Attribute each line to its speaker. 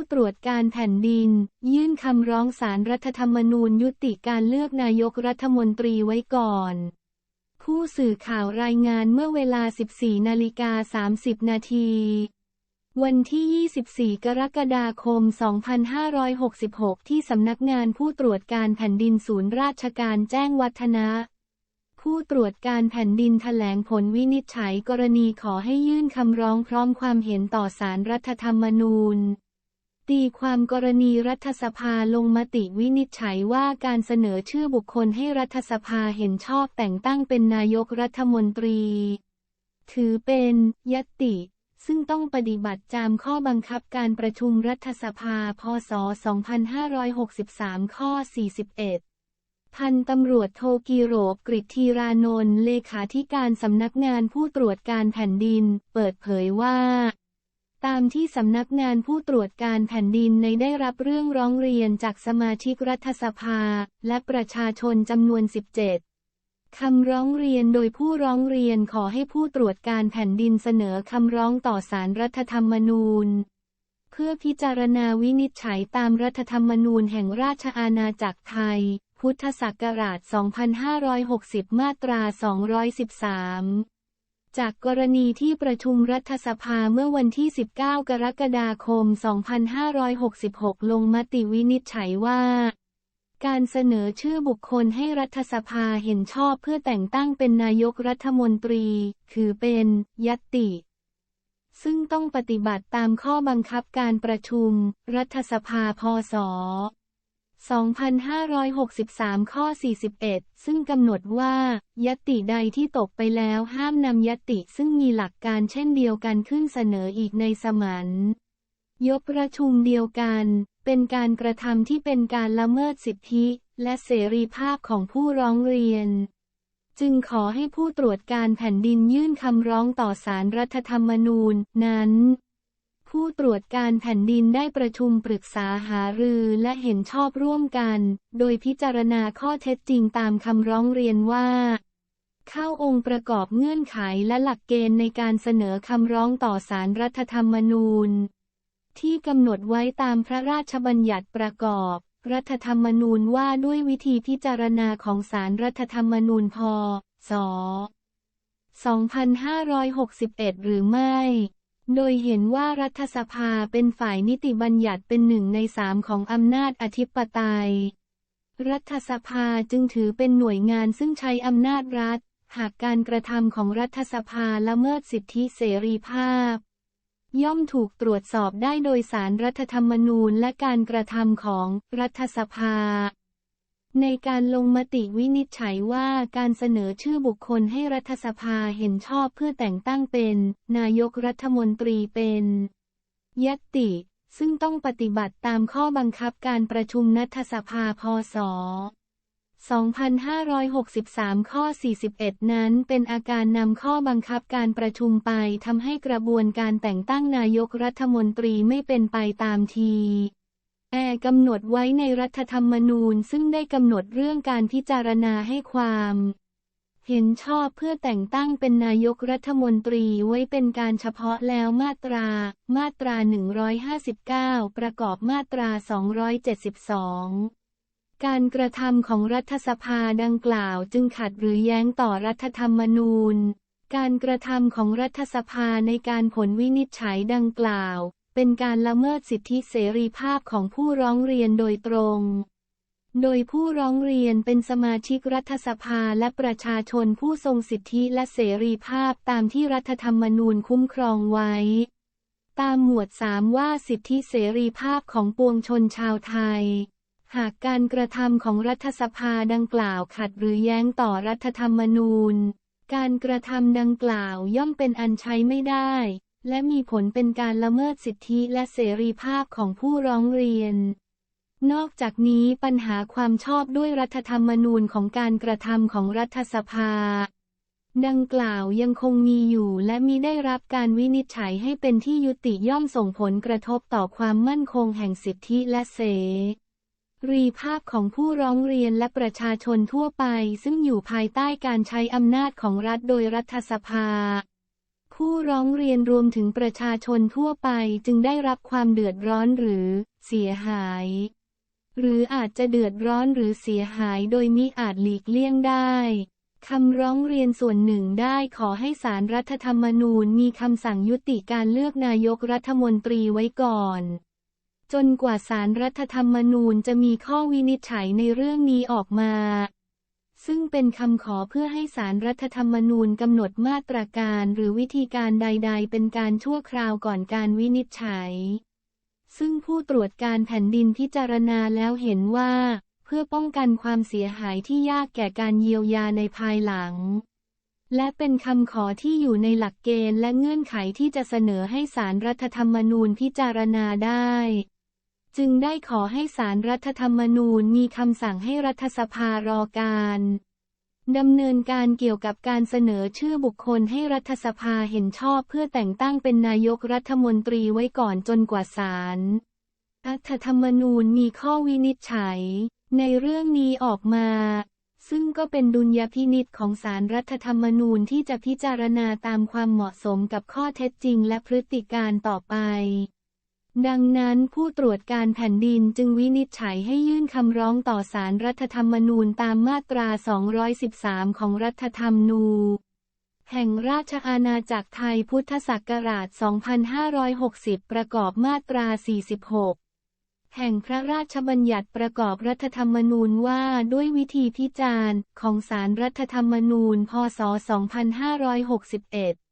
Speaker 1: ผู้ตรวจการแผ่นดิน ยื่นคำร้องสารรัฐธรรมนูญยุติการเลือกนายกรัฐมนตรีไว้ก่อน ผู้สื่อข่าวรายงานเมื่อเวลา 14 นาฬิกา 30 นาทีวันที่ 24 กรกฎาคม 2566 ที่สำนักงานผู้ตรวจการแผ่นดินศูนย์ราชการแจ้งวัฒนะ ผู้ตรวจการแผ่นดินแถลงผลวินิจฉัยกรณีขอให้ยื่นคำร้องพร้อมความเห็นต่อสารรัฐธรรมนูญ ตีความกรณีรัฐสภาลงมติวินิจฉัยว่าการเสนอชื่อบุคคลให้รัฐสภาเห็นชอบแต่งตั้งเป็นนายกรัฐมนตรี ถือเป็นยติ ซึ่งต้องปฏิบัติตามข้อบังคับการประชุมรัฐสภาพศ 2563 ข้อ 41พันตำรวจโทกีโรบกริตทีรานนท์เลขาธิการสำนักงานผู้ตรวจการแผ่นดิน เปิดเผยว่า ตามที่สำนักงานผู้ตรวจการแผ่นดินในได้รับเรื่องร้องเรียนจากสมาชิกรัฐสภา และประชาชนจำนวน 17 คำร้องเรียนโดยผู้ร้องเรียนขอให้ผู้ตรวจการแผ่นดินเสนอคำร้องต่อสารรัฐธรรมนูญ เพื่อพิจารณาวินิจฉัยตามรัฐธรรมนูญแห่งราชอาณาจักรไทย พุทธศักราช 2560 มาตรา 213 จากกรณีที่ประชุมรัฐสภาเมื่อวันที่ 19 กรกฎาคม 2566 ลงมติวินิจฉัยว่า การเสนอชื่อบุคคลให้รัฐสภาเห็นชอบเพื่อแต่งตั้งเป็นนายกรัฐมนตรีคือเป็น ยัตติ ซึ่งต้องปฏิบัติตามข้อบังคับการประชุม รัฐสภาพศ 2563 ข้อ 41 ซึ่งกำหนดว่า ยติใดที่ตกไปแล้วห้ามนำยติซึ่งมีหลักการเช่นเดียวกันขึ้นเสนออีกในสมัญยกประชุมเดียวกัน เป็นการกระทำที่เป็นการละเมิดสิทธิ และเสรีภาพของผู้ร้องเรียน จึงขอให้ผู้ตรวจการแผ่นดินยื่นคำร้องต่อสารรัฐธรรมนูญนั้น ผู้ตรวจการแผ่นดินได้ประชุมปรึกษาหารือและเห็นชอบร่วมกัน โดยพิจารณาข้อเท็จจริงตามคำร้องเรียนว่า เข้าองค์ประกอบเงื่อนไขและหลักเกณฑ์ในการเสนอคำร้องต่อสารรัฐธรรมนูญ ที่กำหนดไว้ตามพระราชบัญญัติประกอบ รัฐธรรมนูญว่าด้วยวิธีพิจารณาของสารรัฐธรรมนูญพศ2561 หรือไม่ โดยเห็นว่ารัฐสภาเป็นฝ่ายนิติบัญญัติเป็นหนึ่งในสามของอำนาจอธิปไตย รัฐสภาจึงถือเป็นหน่วยงานซึ่งใช้อำนาจรัฐ หากการกระทำของรัฐสภาละเมิดสิทธิเสรีภาพ ย่อมถูกตรวจสอบได้โดยสารรัฐธรรมนูญและการกระทำของรัฐสภา ในการลงมติวินิจฉัยว่าการเสนอชื่อบุคคลให้รัฐสภาเห็นชอบเพื่อแต่งตั้งเป็น นายกรัฐมนตรีเป็นยตติ ซึ่งต้องปฏิบัติตามข้อบังคับการประชุมนัฐสภาพศ2563 ข้อ 41 นั้นเป็นอาการนำข้อบังคับการประชุมไปทำให้กระบวนการแต่งตั้งนายกรัฐมนตรีไม่เป็นไปตามที แอร์กำหนดไว้ในรัฐธรรมนูญซึ่งได้กำหนดเรื่องการพิจารณาให้ความ เห็นชอบเพื่อแต่งตั้งเป็นนายกรัฐมนตรีไว้เป็นการเฉพาะแล้วมาตรา มาตรา 159 ประกอบมาตรา 272การกระทำของรัฐสภาดังกล่าวจึงขัดหรือแย้งต่อรัฐธรรมนูญ การกระทำของรัฐสภาในการผลวินิจฉัยดังกล่าว เป็นการละเมิดสิทธิเสรีภาพของผู้ร้องเรียนโดยตรง โดยผู้ร้องเรียนเป็นสมาชิกรัฐสภาและประชาชนผู้ทรงสิทธิและเสรีภาพตามที่รัฐธรรมนูญคุ้มครองไว้ ตามหมวด 3 ว่าสิทธิเสรีภาพของปวงชนชาวไทยหากการกระทำของรัฐสภาดังกล่าวขัดหรือแย้งต่อรัฐธรรมนูญ การกระทำดังกล่าวย่อมเป็นอันใช้ไม่ได้ และมีผลเป็นการละเมิดสิทธิและเสรีภาพของผู้ร้องเรียน นอกจากนี้ปัญหาความชอบด้วยรัฐธรรมนูญของการกระทำของรัฐสภา ดังกล่าวยังคงมีอยู่และมีได้รับการวินิจฉัยให้เป็นที่ยุติย่อมส่งผลกระทบต่อความมั่นคงแห่งสิทธิและเสรีภาพของผู้ร้องเรียนและประชาชนทั่วไปซึ่งอยู่ภายใต้การใช้อำนาจของรัฐโดยรัฐสภา ผู้ร้องเรียนรวมถึงประชาชนทั่วไปจึงได้รับความเดือดร้อนหรือเสียหาย หรืออาจจะเดือดร้อนหรือเสียหายโดยมิอาจหลีกเลี่ยงได้คำร้องเรียนส่วนหนึ่งได้ขอให้สารรัฐธรรมนูญมีคำสั่งยุติการเลือกนายกรัฐมนตรีไว้ก่อน จนกว่าสารรัฐธรรมนูญจะมีข้อวินิจฉัยในเรื่องนี้ออกมา ซึ่งเป็นคำขอเพื่อให้สารรัฐธรรมนูญกำหนดมาตรการหรือวิธีการใด ๆ เป็นการชั่วคราวก่อนการวินิจฉัย ซึ่งผู้ตรวจการแผ่นดินพิจารณาแล้วเห็นว่า เพื่อป้องกันความเสียหายที่ยากแก่การเยียวยาในภายหลัง และเป็นคำขอที่อยู่ในหลักเกณฑ์และเงื่อนไขที่จะเสนอให้สารรัฐธรรมนูญพิจารณาได้ จึงได้ขอให้สารรัฐธรรมนูญมีคำสั่งให้รัฐสภารอการดำเนินการเกี่ยวกับการเสนอชื่อบุคคลให้รัฐสภาเห็นชอบเพื่อแต่งตั้งเป็นนายกรัฐมนตรีไว้ก่อนจนกว่าศาลรัฐธรรมนูญมีข้อวินิจฉัย ในเรื่องนี้ออกมา ซึ่งก็เป็นดุลยพินิษของสารรัฐธรรมนูญที่จะพิจารณาตามความเหมาะสมกับข้อเท็จจริงและพฤติการต่อไป ดังนั้นผู้ตรวจการแผ่นดินจึงวินิจฉัยให้ยื่นคำร้องต่อสารรัฐธรรมนูญตามมาตรา 213 ของรัฐธรรมนูญแห่งราชอาณาจักรไทยพุทธศักราช 2560 ประกอบมาตรา 46 แห่งพระราชบัญญัติประกอบรัฐธรรมนูญว่าด้วยวิธีพิจารณ์ของสารรัฐธรรมนูญ พศ 2561